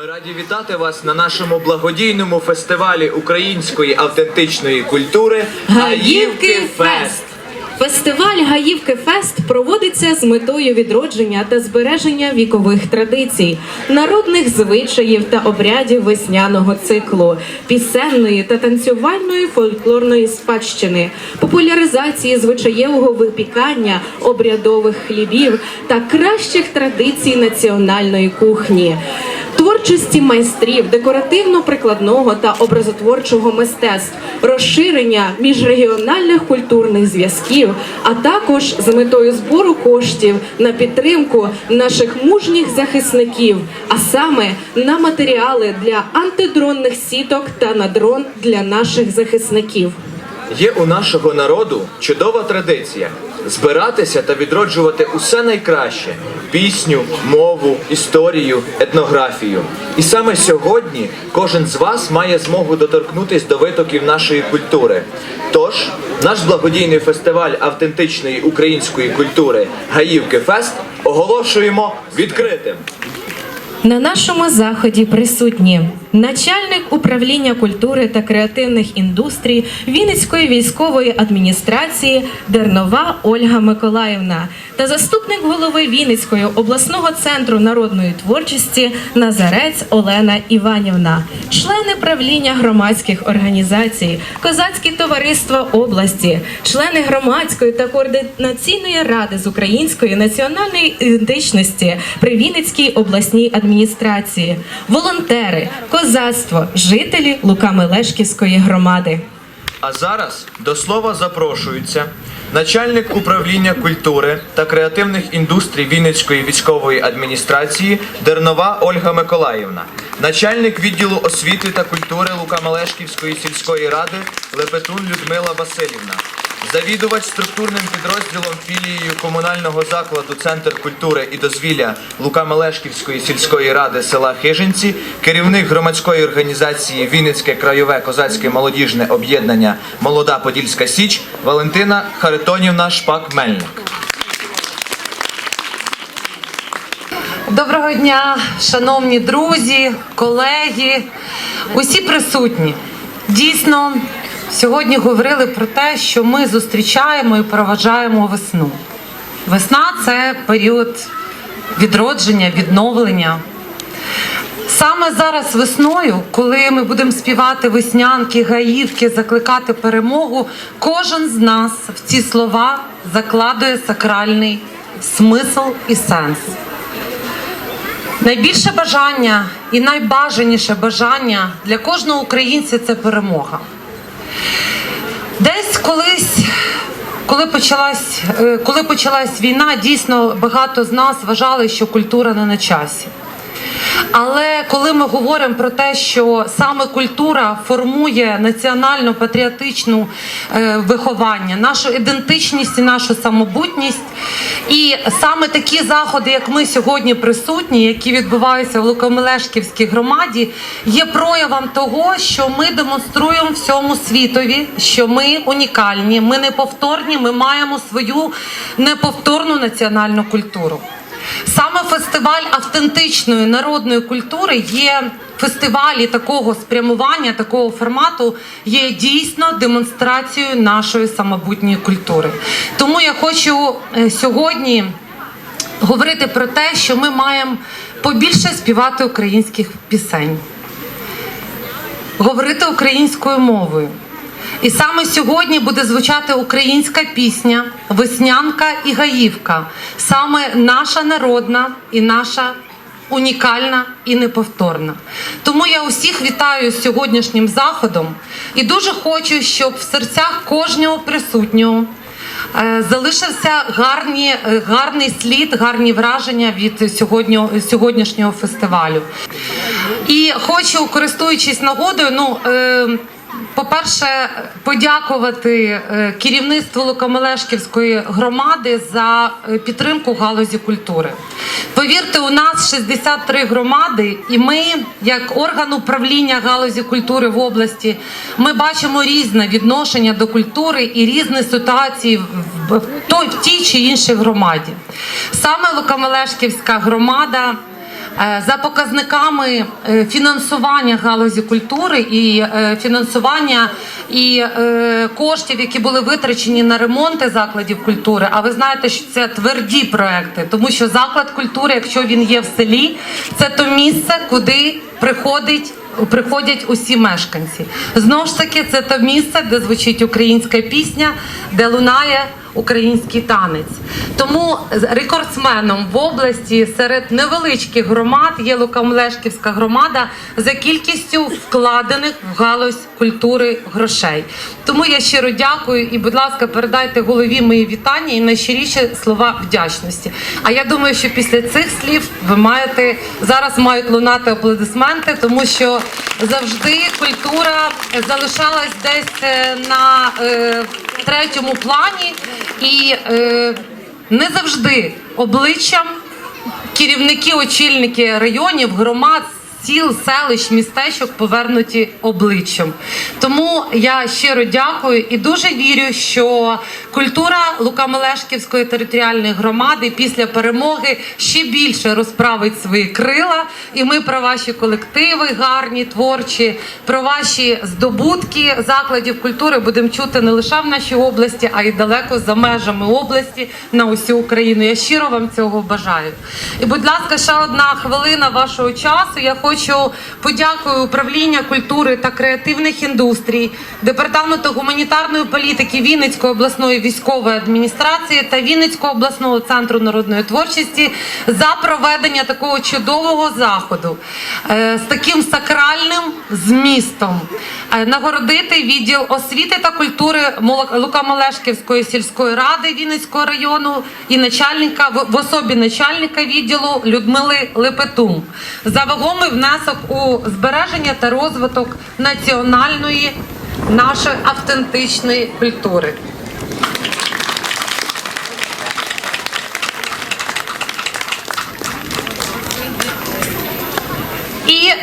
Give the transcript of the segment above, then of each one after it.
Ми раді вітати вас на нашому благодійному фестивалі української автентичної культури Гаївки Фест. Фестиваль Гаївки Фест проводиться з метою відродження та збереження вікових традицій, народних звичаїв та обрядів весняного циклу, пісенної та танцювальної фольклорної спадщини, популяризації звичаєвого випікання, обрядових хлібів та кращих традицій національної кухні. Творчості майстрів декоративно-прикладного та образотворчого мистецтв, розширення міжрегіональних культурних зв'язків, а також з метою збору коштів на підтримку наших мужніх захисників, а саме на матеріали для антидронних сіток та на дрон для наших захисників. Є у нашого народу чудова традиція збиратися та відроджувати усе найкраще: пісню, мову, історію, етнографію. І саме сьогодні кожен з вас має змогу доторкнутись до витоків нашої культури. Тож, наш благодійний фестиваль автентичної української культури Гаївки Фест оголошуємо відкритим. На нашому заході присутні начальник управління культури та креативних індустрій Вінницької військової адміністрації Дернова Ольга Миколаївна та заступник голови Вінницького обласного центру народної творчості Назарець Олена Іванівна, члени правління громадських організацій, козацькі товариства області, члени громадської та координаційної ради з української національної ідентичності при Вінницькій обласній адміністрації, волонтери, козацтво, жителі Лука-Мелешківської громади. А зараз до слова запрошується начальник управління культури та креативних індустрій Вінницької військової адміністрації Дернова Ольга Миколаївна, начальник відділу освіти та культури Лука-Мелешківської сільської ради Лепетун Людмила Васильівна. Завідувач структурним підрозділом філією комунального закладу Центр культури і дозвілля Лука-Мелешківської сільської ради села Хижинці, керівник громадської організації Вінницьке краєве козацьке молодіжне об'єднання Молода Подільська Січ Валентина Харитонівна Шпак-Мельник. Доброго дня, шановні друзі, колеги, усі присутні. Дійсно, сьогодні говорили про те, що ми зустрічаємо і проважаємо весну. Весна це період відродження, відновлення. Саме зараз весною, коли ми будемо співати веснянки, гаївки, закликати перемогу, кожен з нас в ці слова закладує сакральний смисл і сенс. Найбільше бажання і найбажаніше бажання для кожного українця це перемога. Десь колись, коли почалась, е, коли почалась війна, дійсно багато з нас вважали, що культура не на часі. Але коли ми говоримо про те, що саме культура формує національно-патріотичну е, виховання, нашу ідентичність і нашу самобутність, і саме такі заходи, як ми сьогодні присутні, які відбуваються в Лукомелешківській громаді, є проявом того, що ми демонструємо всьому світові, що ми унікальні, ми неповторні, ми маємо свою неповторну національну культуру. Фестиваль автентичної народної культури є фестивалі такого спрямування, такого формату є дійсно демонстрацією нашої самобутньої культури. Тому я хочу е, сьогодні говорити про те, що ми маємо побільше співати українських пісень, говорити українською мовою. І саме сьогодні буде звучати українська пісня, веснянка і гаївка, саме наша народна і наша унікальна і неповторна. Тому я усіх вітаю з сьогоднішнім заходом і дуже хочу, щоб в серцях кожного присутнього. е, Залишився гарні, е, гарний слід, гарні враження від сьогодні, сьогоднішнього фестивалю. І хочу, користуючись нагодою, ну е, по-перше, подякувати е, керівництву Лукомелешківської громади за е, підтримку галузі культури. Повірте, у нас 63 громади, і ми, як орган управління галузі культури в області, ми бачимо різне відношення до культури і різні ситуації в- тій чи іншій громаді. Саме Лукомелешківська громада За показниками е, фінансування галузі культури і е, фінансування і е, коштів, які були витрачені на ремонти закладів культури. А ви знаєте, що це тверді проекти, тому що заклад культури, якщо він є в селі, це то місце, куди приходить. Приходять усі мешканці. Знову ж таки, це те місце, де звучить українська пісня, де лунає український танець. Тому рекордсменом в області серед невеличких громад є Лукамлешківська громада за кількістю вкладених в галузь культури грошей. Тому я щиро дякую і, будь ласка, передайте голові мої вітання і найщиріші слова вдячності. А я думаю, що після цих слів ви маєте зараз мають лунати аплодисменти, тому що завжди культура залишалась десь е, на е, третьому плані і е, не завжди обличчям керівники, очільники районів, громад. Сіл, селищ, містечок повернуті обличчям. Тому я щиро дякую і дуже вірю, що культура Лукамелешківської територіальної громади після перемоги ще більше розправить свої крила. І ми про ваші колективи гарні, творчі, про ваші здобутки закладів культури будемо чути не лише в нашій області, а й далеко за межами області на усю Україну. Я щиро вам цього бажаю. І, будь ласка, ще одна хвилина вашого часу. Я хочу подякую управління культури та креативних індустрій, департаменту гуманітарної політики Вінницької обласної військової адміністрації та Вінницького обласного центру народної творчості за проведення такого чудового заходу е, з таким сакральним змістом. Е, Нагородити відділ освіти та культури Лукамалешківської сільської ради Вінницького району і начальника в в особі начальника відділу Людмили Лепетун за вагомий внесок у збереження та розвиток національної нашої автентичної культури.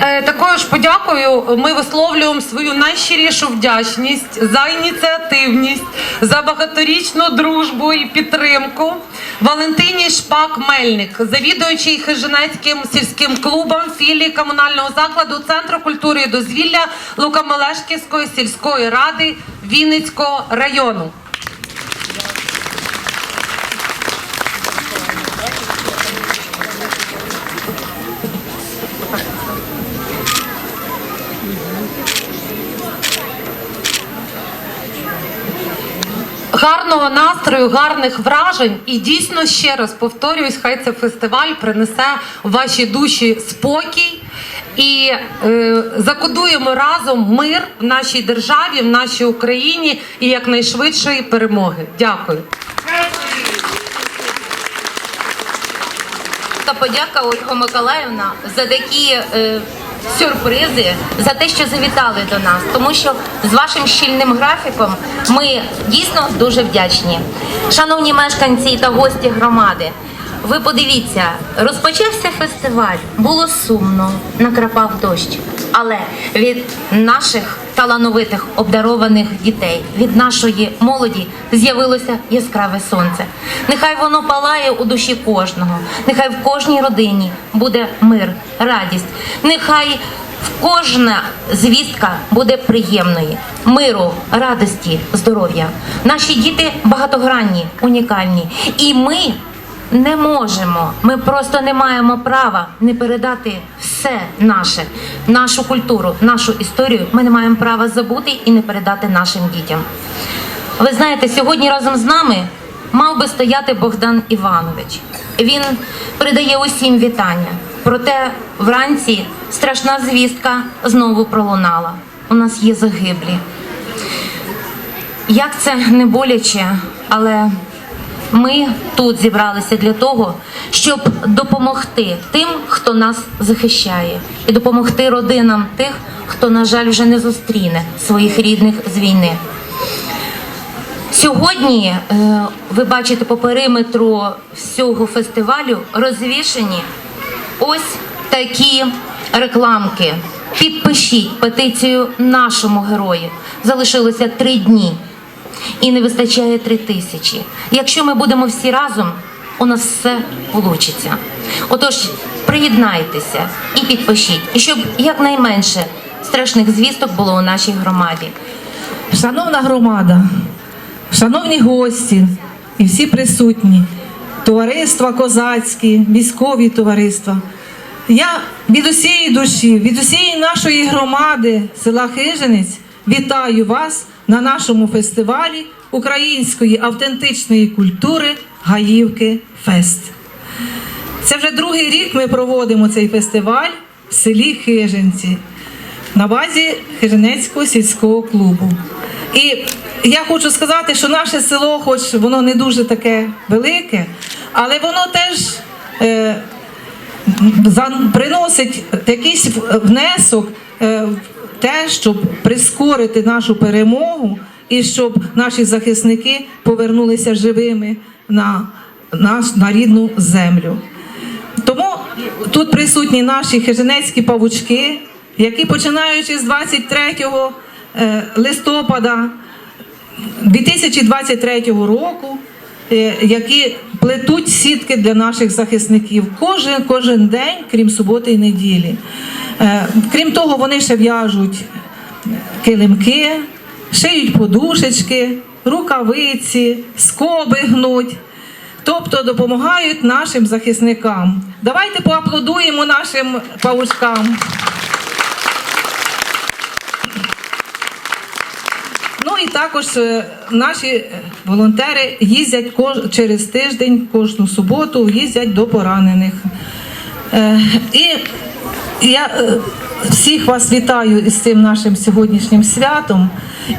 Е, такою ж подякою ми висловлюємо свою найщирішу вдячність за ініціативність, за багаторічну дружбу і підтримку Валентині Шпак Мельник, завідуючий Хижинецьким сільським клубом філії комунального закладу Центру культури і дозвілля Лукамелешківської сільської ради Вінницького району. Гарного настрою, гарних вражень. І дійсно ще раз повторююсь, хай цей фестиваль принесе ваші душі спокій. І е, закодуємо разом мир в нашій державі, в нашій Україні і якнайшвидшої перемоги. Дякую. Та подяка Ольга Миколаївна за такі е, сюрпризи, за те, що завітали до нас, тому що з вашим щільним графіком ми дійсно дуже вдячні. Шановні мешканці та гості громади, ви подивіться, розпочався фестиваль, було сумно, накрапав дощ, але від наших талановитих обдарованих дітей, від нашої молоді з'явилося яскраве сонце. Нехай воно палає у душі кожного, нехай в кожній родині буде мир, радість, нехай кожна звістка буде приємною. Миру, радості, здоров'я. Наші діти багатогранні, унікальні. І ми не можемо, ми просто не маємо права не передати все наше, нашу культуру, нашу історію. Ми не маємо права забути і не передати нашим дітям. Ви знаєте, сьогодні разом з нами мав би стояти Богдан Іванович. Він передає усім вітання. Проте вранці страшна звістка знову пролунала. У нас є загиблі. Як це не боляче, але ми тут зібралися для того, щоб допомогти тим, хто нас захищає, і допомогти родинам тих, хто, на жаль, вже не зустріне своїх рідних з війни. Сьогодні е, ви бачите по периметру всього фестивалю розвішені ось такі рекламки. Підпишіть петицію нашому герою. Залишилося три дні і не вистачає три тисячі. Якщо ми будемо всі разом, у нас все вийде. Отож, приєднайтеся і підпишіть, і щоб якнайменше страшних звісток було у нашій громаді. Шановна громада, шановні гості і всі присутні, товариства козацькі, військові товариства. Я від усієї душі, від усієї нашої громади села Хижинець вітаю вас на нашому фестивалі української автентичної культури Гаївки Фест. Це вже другий рік ми проводимо цей фестиваль в селі Хижинці на базі Хижинецького сільського клубу. І я хочу сказати, що наше село, хоч воно не дуже таке велике, але воно теж е, приносить якийсь внесок е, те, щоб прискорити нашу перемогу і щоб наші захисники повернулися живими на, наш, на рідну землю. Тому тут присутні наші хижинецькі павучки, які починаючи з 23 е, листопада 2023 року, е, які плетуть сітки для наших захисників кожен, кожен день, крім суботи і неділі. Е, Крім того, вони ще в'яжуть килимки, шиють подушечки, рукавиці, скоби гнуть. Тобто допомагають нашим захисникам. Давайте поаплодуємо нашим павучкам. Ну і також е, наші е, волонтери їздять через тиждень, кожну суботу, їздять до поранених. І я е, всіх вас вітаю із цим нашим сьогоднішнім святом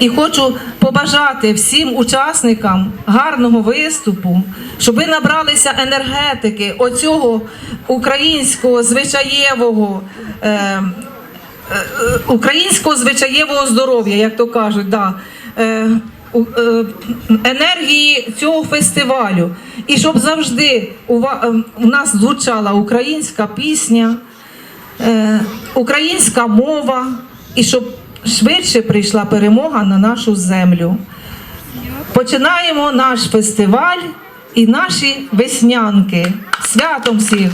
і хочу побажати всім учасникам гарного виступу, щоб ви набралися енергетики оцього українського звичаєвого. Е, е, українського звичаєвого здоров'я, як то кажуть, да. е, енергії цього фестивалю. І щоб завжди у, нас звучала українська пісня, українська мова, і щоб швидше прийшла перемога на нашу землю. Починаємо наш фестиваль і наші веснянки. Святом всіх!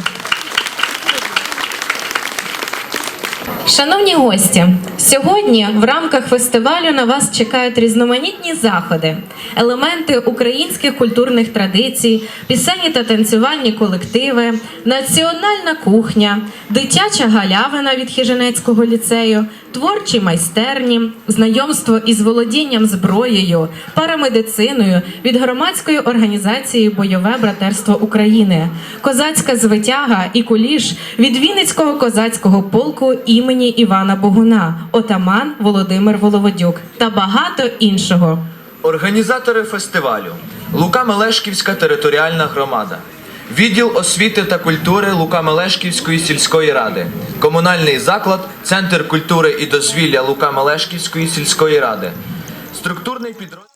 Шановні гості, сьогодні в рамках фестивалю на вас чекають різноманітні заходи, елементи українських культурних традицій, пісенні та танцювальні колективи, національна кухня, дитяча галявина від хіженецького ліцею, творчі майстерні, знайомство із володінням зброєю, парамедициною від громадської організації Бойове братерство України, козацька звитяга і куліш від Вінницького козацького полку імені Івана Богуна, отаман Володимир Воловодюк та багато іншого. Організатори фестивалю. Лука Мелешківська територіальна громада, відділ освіти та культури Лука Мелешківської сільської ради, комунальний заклад, Центр культури і дозвілля Лука Мелешківської сільської ради, структурний підрозділ.